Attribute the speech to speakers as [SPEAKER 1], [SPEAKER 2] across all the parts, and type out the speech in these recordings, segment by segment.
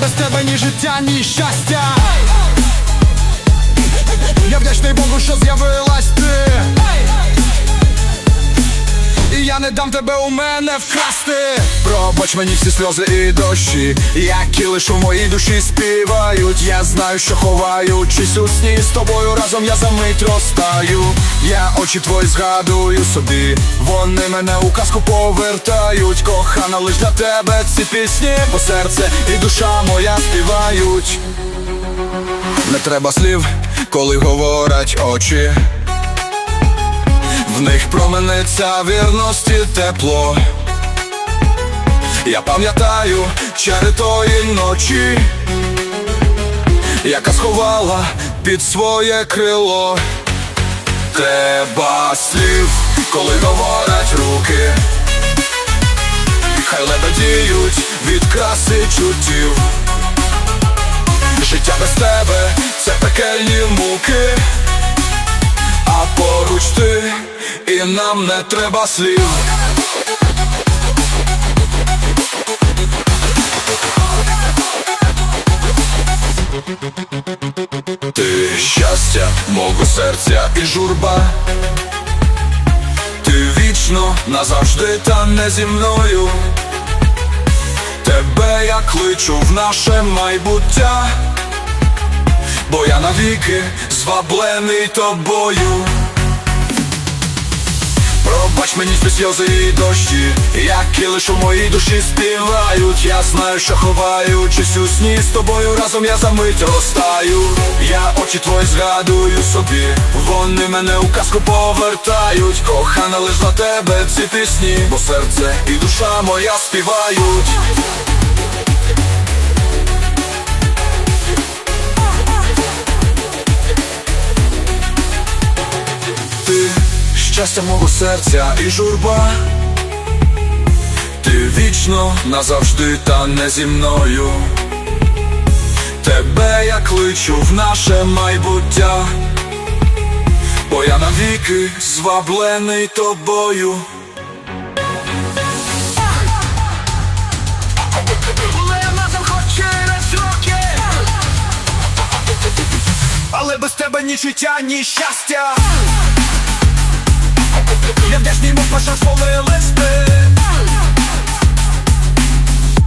[SPEAKER 1] без тебе ні життя, ні щастя. Я вдячний Богу, що з'явилась ти. І я не дам тебе у мене вкрасти. Пробач мені всі сльози і дощі. Які лиш у моїй душі співають. Я знаю, що ховаючись у сні. З тобою разом я за мить розтаю Я очі твої згадую собі Вони мене у казку повертають Кохана, лиш для тебе ці пісні Бо серце і душа моя співають Не треба слів, коли говорять очі в них промениться вірності тепло. Я пам'ятаю чари тої ночі, яка сховала під своє крило. Треба слів, коли говорять руки, хай лебедіють від краси чуттів. Життя без тебе це пекельні муки. А поруч ти, і нам не треба слів. Ти щастя, мого серця і журба. Ти вічно назавжди та не зі мною. Тебе я кличу в наше майбуття бо я навіки зваблений тобою. Пробач мені всі сльози і дощі, які лиш у моїй душі співають. Я знаю, що ховаючись у сні з тобою разом я за мить розтаю. Я очі твої згадую собі, вони мене у казку повертають. Кохана, лиш за тебе ці пісні, бо серце і душа моя співають. Щастя мого серця і журба. Ти вічно назавжди та не зі мною. Тебе я кличу в наше майбуття, бо я навіки зваблений тобою. Але без тебе ні життя, ні щастя. Я вдячний мов пошанцовий листи.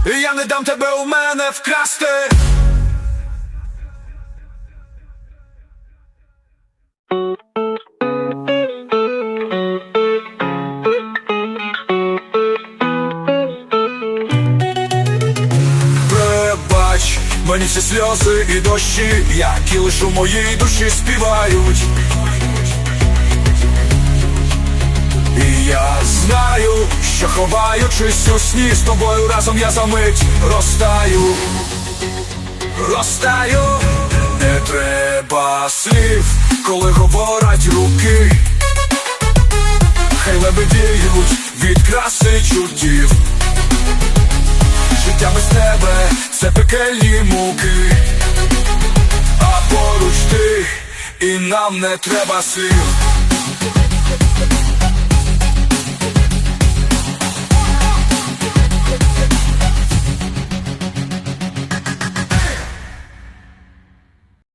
[SPEAKER 1] І я не дам тебе у мене вкрасти. Мені всі сльози і дощі, які лиш у моїй душі співають. І я знаю, що ховаючись у сні з тобою разом я за мить розтаю, розтаю, не треба слів, коли говорять руки, хай лебедіють від краси чуттів. Життя без тебе це пекельні муки, а поруч ти, і нам не треба слів.